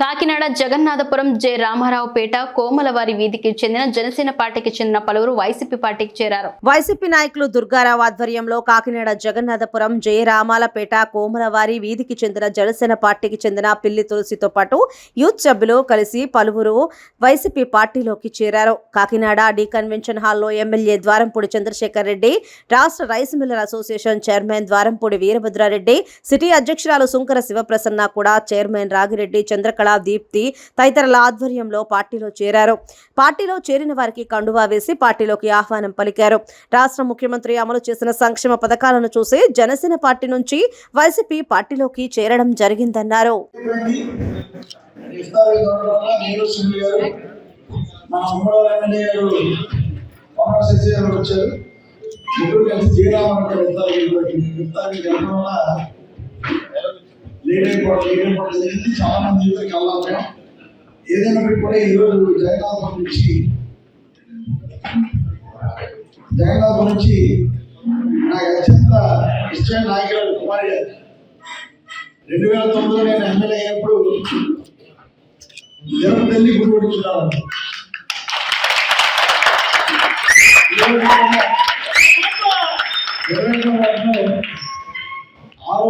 Kakinada Jagannathapuram J. Ramaraopeta కోమలవారి వీధికి చెందిన జనసేన పార్టీకి చెందిన పలువురు వైసీపీ పార్టీకి చేరారు. వైసీపీ నాయకులు దుర్గారావు ఆధ్వర్యంలో కాకినాడ జగన్నాథపురం జయరామాలపేట కోమలవారి వీధికి చెందిన జనసేన పార్టీకి చెందిన పిల్లి తులసితో పాటు యూత్ సభ్యులు కలిసి పలువురు వైసీపీ పార్టీలోకి చేరారు. కాకినాడ డి కన్వెన్షన్ హాల్లో ఎమ్మెల్యే ద్వారంపూడి చంద్రశేఖర్ రెడ్డి రాష్ట్ర rice miller association chairman Dwarampudi Veerabhadra Reddy city అధ్యక్షురాలు సుంకర శివప్రసన్న కూడా చైర్మన్ రాగిరెడ్డి చంద్రకళ దీప్తి తదితరుల ఆధ్వర్యంలో పార్టీలో చేరారు. పార్టీలో చేరిన వారికి కండువా వేసి పార్టీలోకి ఆహ్వానం పలికారు. రాష్ట్ర ముఖ్యమంత్రి అమలు చేసిన సంక్షేమ పథకాలను చూసి జనసేన పార్టీ నుంచి వైసీపీ పార్టీలోకి చేరడం జరిగిందన్నారు. వచ్చారు. ముగ్గురు కలిసి జరగడం వల్ల లేట్ చాలా మంది యువతకి వెళ్ళాలి ఏదైనప్పటికీ కూడా ఈరోజు జగన్నాథం నుంచి జగన్నాథం నుంచి నాకు అత్యంత ఇష్టమైన నాయకుడు కుమారి గారు. రెండు వేల తొమ్మిదిలో నేను ఎమ్మెల్యే అయినప్పుడు జనం తల్లి గుడి పడుతున్నాను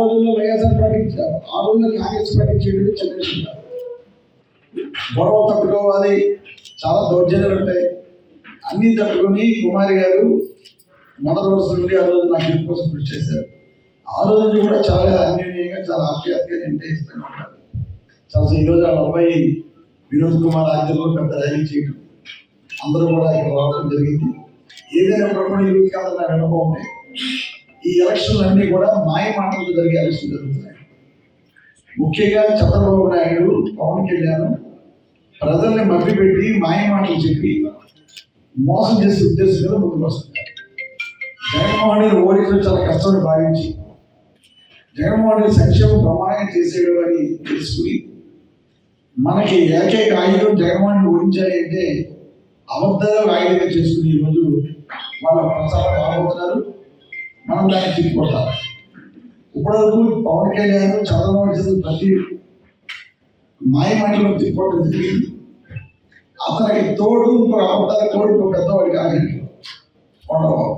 రోజుల్లో వైఎస్ఆర్ పార్టీ ఇచ్చారు. ఆ రోజుల్లో కాంగ్రెస్ పార్టీ చేయడం చంద్రశేఖర్ గొడవ తట్టుకోవాలి. చాలా దౌర్జన్యాలు ఉంటాయి. అన్ని తట్టుకొని కుమారి గారు మొదటి రోజు నుండి ఆ రోజు నాకు ఇంటి కోసం కృషి చేశారు. ఆ రోజు నుంచి కూడా చాలా అన్యోన్యంగా చాలా ఆప్యాయతగా నిర్ణయిస్తూనే ఉంటారు చాలా ఈరోజు ఆ అబ్బాయి వినోద్ కుమార్ ఆధ్వర్యంలో పెద్ద ర్యాలీ చేయడం అందరూ కూడా ఇక్కడ రావడం జరిగింది. ఏదైనా కూడా ఈ రోజు కాదు నా అనుభవం. ఈ ఎలక్షన్లు అన్నీ కూడా మాయ మాటలతో జరిగే ఎలక్షన్ జరుగుతున్నాయి. ముఖ్యంగా చంద్రబాబు నాయుడు పవన్ కళ్యాణ్ ప్రజల్ని మభ్యపెట్టి మాయ మాటలు చెప్పి మోసం చేసే ఉద్దేశం మీద ముందుకు వస్తున్నారు. జగన్మోహన్ రెడ్డి ఓడించడం చాలా కష్టమని భావించి జగన్మోహన్ రెడ్డి సంక్షేమం ప్రమాణం చేసేడు అని తెలుసుకుని మనకి ఏకైక ఆయుధం జగన్మోహన్ రెడ్డి ఓడించాలి అంటే అబద్ధాలు ఆయుధంగా చేసుకుని ఈరోజు వాళ్ళ ప్రచారం బాగుతున్నారు మనం దాన్ని తిరిగిపోతాం. ఇప్పటివరకు పవన్ కళ్యాణ్ చంద్రబాబు చేసిన ప్రతి మాయ మాటలు తిరిగిపోవడం జరిగింది అతనికి తోడు ఇంకో అబద్ధాల తోడు ఇంకో పెద్దవాడికి కానీ కొండబాబు.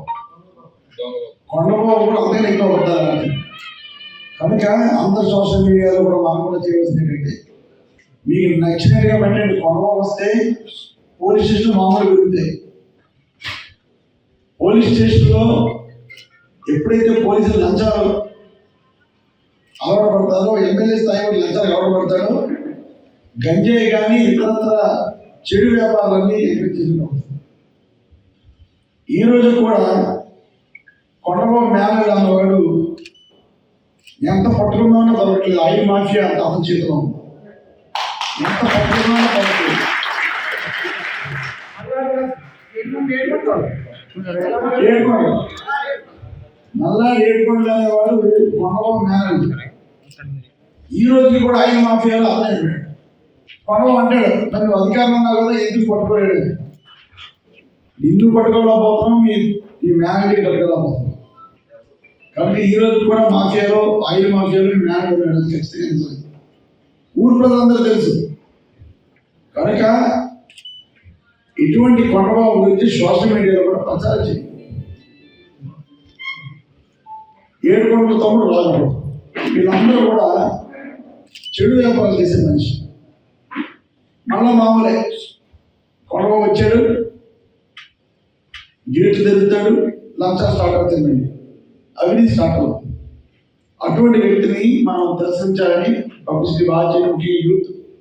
కొండబాబు కూడా అంతే ఎక్కువ అబద్ధాలు కనుక అందరు సోషల్ మీడియాలో కూడా మనం కూడా చేయవలసింది ఏంటంటే మీకు నచ్చినట్టుగా పెట్టండి. కొండబాబు వస్తే పోలీస్ స్టేషన్ మామూలు పెరుగుతాయి. పోలీస్ స్టేషన్లో ఎప్పుడైతే పోలీసులు లంచాలు అలవాటు పడతారో ఎమ్మెల్యే స్థాయి లంచాలు అలవాటు పడతారో గంజాయి కానీ ఇతరత్ర చెడు వ్యాపారాలన్నీ చేసుకుంటాం ఈ రోజు కూడా కొండబాబు మేనల్ అన్నవాడు ఎంత పట్టుకున్నామో దొరకలేదు ఆయిల్ మాఫియా అంత ఉంది. ఎంత పట్టుకున్నామో దొరకలేదు ఏడుకోండి నల్లా ఏడుకోండి అనేవాడు కొండబాబు మేనల్ ఈ రోజు కూడా ఆయిల్ మాఫియాలో అతనే కొనవ అంటాడు నన్ను అధికారం ఉన్నా కదా ఎందుకు పట్టుకోలేడు? నిన్ను పట్టుకోలేకపోతున్నాం మీ ఈ మేనేజర్ పట్టుకోలేకపోతున్నాం. కాబట్టి ఈ రోజు కూడా మాఫియాలో ఆయిల్ మాఫియాలో మేనేజర్ మేనల్ ఊరు ప్రజలందరూ తెలుసు. కనుక ఇటువంటి కొండబాబు గురించి సోషల్ మీడియాలో కూడా ప్రచారం చేయండి. ఏడుకొండల తమ్ముడు రాఘవుడు వీళ్ళందరూ కూడా చెడు వ్యాపారం చేసే మనిషి. మళ్ళా మామూలే. కొడవ వచ్చాడు. గేట్లు తెరుతాడు లంచా స్టార్ట్ అవుతుందండి అవినీతి స్టార్ట్ అవుతుంది. అటువంటి వ్యక్తిని మనం దర్శించాలని పబ్లిసిటీ బాగా చేయడానికి యూత్